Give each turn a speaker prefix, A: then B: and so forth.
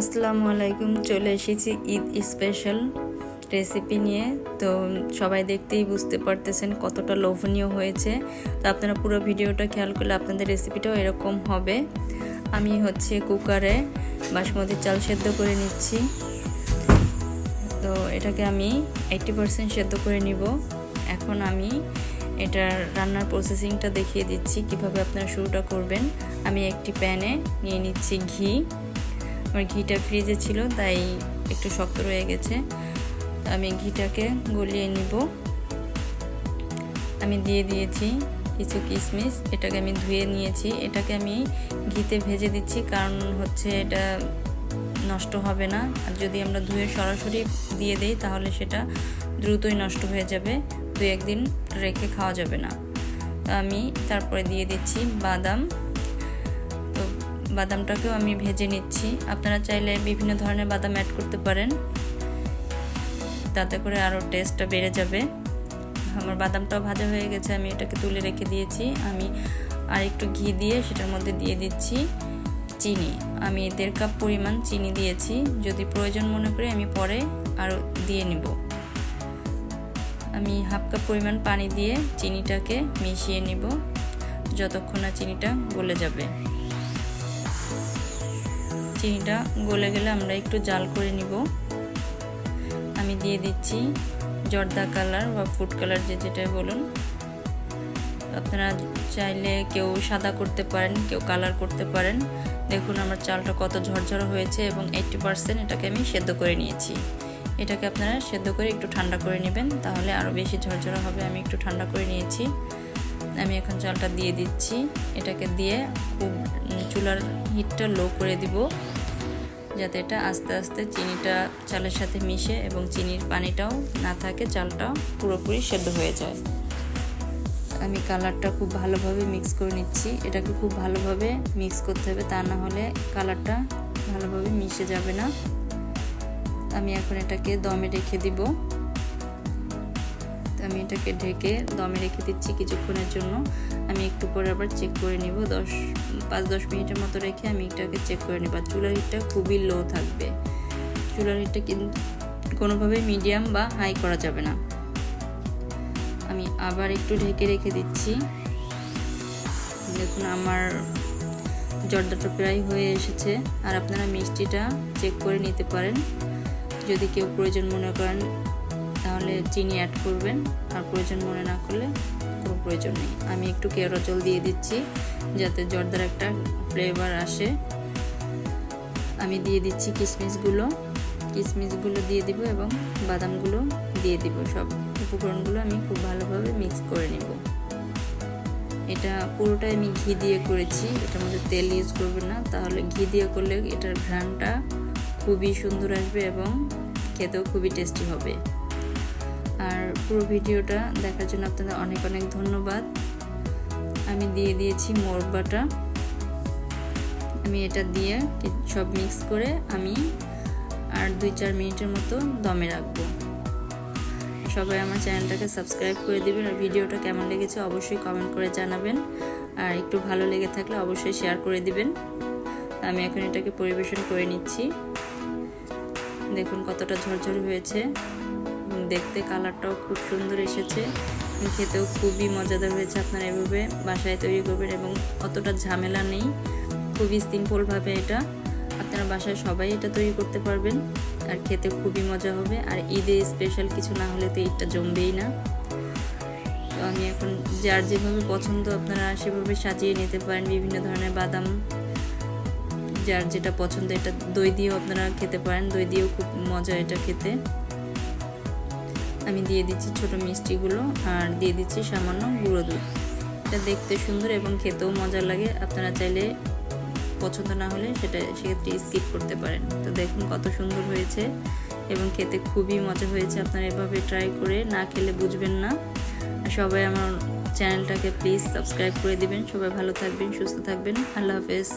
A: আসসালামু আলাইকুম, চলে এসেছি ঈদ স্পেশাল রেসিপি নিয়ে। তো সবাই দেখতেই বুঝতে পারতেছেন কতটা লোভনীয় হয়েছে। তো আপনারা পুরো ভিডিওটা খেয়াল করলে আপনাদের রেসিপিটাও এরকম হবে। আমি হচ্ছে কুকারে বাসমতি চাল সেদ্ধ করে নিচ্ছি। তো এটাকে আমি এইটটি পারসেন্ট সেদ্ধ করে নিব। এখন আমি এটার রান্নার প্রসেসিংটা দেখিয়ে দিচ্ছি, কীভাবে আপনারা শুরুটা করবেন। আমি একটি প্যানে নিয়ে নিচ্ছি ঘি। আমার ঘিটা ফ্রিজে ছিল, তাই একটু শক্ত রয়ে গেছে। আমি ঘিটাকে গলিয়ে নিব। আমি দিয়ে দিয়েছি কিছু কিশমিশ, এটাকে আমি ধুয়ে নিয়েছি। এটাকে আমি ঘিতে ভেজে দিচ্ছি, কারণ হচ্ছে এটা নষ্ট হবে না। আর যদি আমরা ধুয়ে সরাসরি দিয়ে দেই, তাহলে সেটা দ্রুতই নষ্ট হয়ে যাবে। দু একদিন রেখে খাওয়া যাবে না। আমি তারপরে দিয়ে দিচ্ছি বাদাম। বাদামটাকেও আমি ভেজে নিচ্ছি। আপনারা চাইলে বিভিন্ন ধরনের বাদাম অ্যাড করতে পারেন। তাতে করে আরও টেস্টটা বেড়ে যাবে। আমার বাদামটাও ভাজা হয়ে গেছে, আমি এটাকে তুলে রেখে দিয়েছি। আমি আর একটু ঘি দিয়ে সেটার মধ্যে দিয়ে দিচ্ছি চিনি। আমি দেড় কাপ পরিমাণ চিনি দিয়েছি। যদি প্রয়োজন মনে করি আমি পরে আরও দিয়ে নিব। আমি হাফ কাপ পরিমাণ পানি দিয়ে চিনিটাকে মিশিয়ে নিব, যতক্ষণ না চিনিটা গলে যাবে। চিনিটা গলে গেলে আমরা একটু জাল করে নিব। আমি দিয়ে দিচ্ছি জর্দা কালার বা ফুড কালার যে যেটাই বলুন। আপনারা চাইলে কেউ সাদা করতে পারেন, কেউ কালার করতে পারেন। দেখুন আমার চালটা কত ঝরঝরা হয়েছে এবং এইটটি পারসেন্ট এটাকে আমি সেদ্ধ করে নিয়েছি। এটাকে আপনারা সেদ্ধ করে একটু ঠান্ডা করে নেবেন, তাহলে আরও বেশি ঝরঝরা হবে। আমি একটু ঠান্ডা করে নিয়েছি। আমি এখন চালটা দিয়ে দিচ্ছি। এটাকে দিয়ে খুব চুলার হিটটা লো করে দিব। যাতে এটা আস্তে আস্তে চিনিটা চালের সাথে মিশে এবং চিনির পানিটাও না থাকে চালটাও পুরোপুরি সেদ্ধ হয়ে যায়। আমি কালারটা খুব ভালোভাবে মিক্স করে নিচ্ছি। এটাকে খুব ভালোভাবে মিক্স করতে হবে, তা না হলে কালারটা ভালোভাবে মিশে যাবে না। আমি এখন এটাকে দমে রেখে দিব। আমি এটাকে ঢেকে দমে রেখে দিচ্ছি কিছুক্ষণের জন্য। আমি একটু পরে আবার চেক করে নিব। দশ, পাঁচ, দশ মিনিটের মতো রেখে আমি এটাকে চেক করে নিব। আর চুলার হিটটা খুবই লো থাকবে। চুলার হিটটা কিন্তু কোনোভাবে মিডিয়াম বা হাই করা যাবে না। আমি আবার একটু ঢেকে রেখে দিচ্ছি। দেখুন আমার জর্দাটা প্রায় হয়ে এসেছে। আর আপনারা মিষ্টিটা চেক করে নিতে পারেন। যদি কেউ প্রয়োজন মনে করেন তাহলে চিনি অ্যাড করবেন। আর প্রয়োজন মনে না করলে কোনো প্রয়োজন নেই। আমি একটু কেওড়া জল দিয়ে দিচ্ছি, যাতে জর্দার একটা ফ্লেভার আসে। আমি দিয়ে দিচ্ছি কিশমিশগুলো কিশমিশগুলো দিয়ে দিব এবং বাদামগুলো দিয়ে দিব। সব উপকরণগুলো আমি খুব ভালোভাবে মিক্স করে নেব। এটা পুরোটাই আমি ঘি দিয়ে করেছি। এটার মধ্যে তেল ইউজ করবে না। তাহলে ঘি দিয়ে করলে এটার ঘ্রাণটা খুবই সুন্দর আসবে এবং খেতেও খুবই টেস্টি হবে। আর পুরো ভিডিওটা দেখার জন্য আপনাদের অনেক অনেক ধন্যবাদ। আমি দিয়ে দিয়েছি মোরগ বাটা। আমি এটা দিয়ে সব মিক্স করে আমি আর দুই চার মিনিটের মতো দমে রাখব। সবাই আমার চ্যানেলটাকে সাবস্ক্রাইব করে দেবেন আর ভিডিওটা কেমন লেগেছে অবশ্যই কমেন্ট করে জানাবেন। আর একটু ভালো লেগে থাকলে অবশ্যই শেয়ার করে দিবেন। আমি এখন এটাকে পরিবেশন করে নিচ্ছি। দেখুন কতটা ঝরঝর হয়েছে। দেখতে কালারটাও খুব সুন্দর এসেছে। খেতেও খুবই মজাদার হয়েছে আপনারা এভাবে বাসায় তৈরি করবেন এবং অতটা ঝামেলা নেই। খুবই সিম্পলভাবে এটা। আপনারা বাসায় সবাই এটা তৈরি করতে পারবেন। আর খেতে খুবই মজা হবে। আর ঈদে স্পেশাল কিছু না হলে তো ঈদটা জমবেই না। তো আমি এখন যার যেভাবে পছন্দ আপনারা সেভাবে সাজিয়ে নিতে পারেন। বিভিন্ন ধরনের বাদাম, যার যেটা পছন্দ এটা দই দিয়েও আপনারা খেতে পারেন। দই দিয়েও খুব মজা এটা খেতে। আমি দিয়ে দিচ্ছি ছোট মিষ্টিগুলো আর দিয়ে দিচ্ছি সামান্য গুঁড়ো দুধ। এটা দেখতে সুন্দর এবং খেতেও মজা লাগে। আপনারা চাইলে পছন্দ না হলে সেটা সেক্ষেত্রে স্কিপ করতে পারেন। তো দেখুন কত সুন্দর হয়েছে এবং খেতে খুবই মজা হয়েছে। আপনারা এভাবে ট্রাই করে না খেলে বুঝবেন না। সবাই আমার চ্যানেলটাকে প্লিজ সাবস্ক্রাইব করে দিবেন। সবাই ভালো থাকবেন, সুস্থ থাকবেন। আল্লাহ হাফেজ।